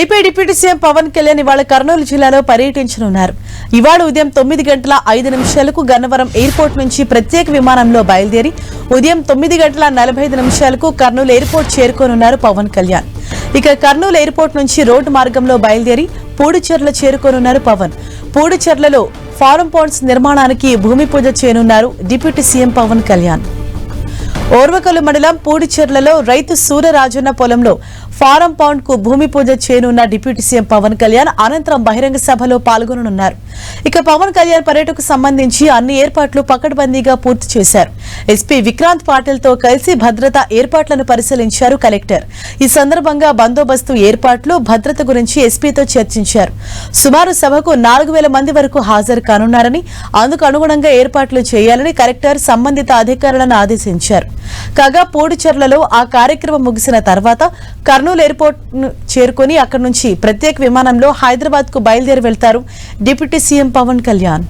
AP deputy CM Pawan Kalyan ఇవాళ కర్నూలు జిల్లాలో పర్యటించనున్నారు. ఇవాళ ఉదయం తొమ్మిది గంటల ఐదు నిమిషాలకు గన్నవరం ఎయిర్పోర్ట్ నుంచి ప్రత్యేక విమానంలో బయలుదేరి ఉదయం తొమ్మిది గంటల నలభై ఐదు నిమిషాలకు కర్నూలు ఎయిర్పోర్ట్ చేరుకోనున్నారు పవన్ కళ్యాణ్. ఇక కర్నూలు ఎయిర్పోర్ట్ నుంచి రోడ్డు మార్గంలో బయలుదేరి పూడిచెర్ల చేరుకోనున్నారు పవన్. పూడిచెర్లలో ఫారం పాండ్స్ నిర్మాణానికి భూమి పూజ చేయనున్నారు డిప్యూటీ సీఎం పవన్ కళ్యాణ్. ఓర్వకలు మండలం పూడిచెర్లలో రైతు సూర్యరాజన్న పొలంలో ఫారం పౌండ్కు భూమి పూజ చేయనున్న డిప్యూటీ సీఎం పవన్ కళ్యాణ్ అనంతరం బహిరంగ సభలో పాల్గొననున్నారు. ఇక పవన్ కళ్యాణ్ పర్యటనకు సంబంధించి అన్ని ఏర్పాట్లు పకడ్బందీగా పూర్తి చేశారు. ఎస్పీ విక్రాంత్ పాటిల్తో కలిసి భద్రతా ఏర్పాట్లను పరిశీలించారు కలెక్టర్. ఈ సందర్భంగా బందోబస్తు ఏర్పాట్లు భద్రత గురించి ఎస్పీతో చర్చించారు. సుమారు సభకు నాలుగు వేల మంది వరకు హాజరు కానున్నారని అందుకు అనుగుణంగా ఏర్పాట్లు చేయాలని కలెక్టర్ సంబంధిత అధికారులను ఆదేశించారు. కాగా పోడుచెర్లలో ఆ కార్యక్రమం ముగిసిన తర్వాత కర్నూలు ఎయిర్పోర్ట్ చేరుకుని అక్కడి నుంచి ప్రత్యేక విమానంలో హైదరాబాద్కు బయలుదేరి వెళ్తారు డిప్యూటీ సీఎం పవన్ కళ్యాణ్.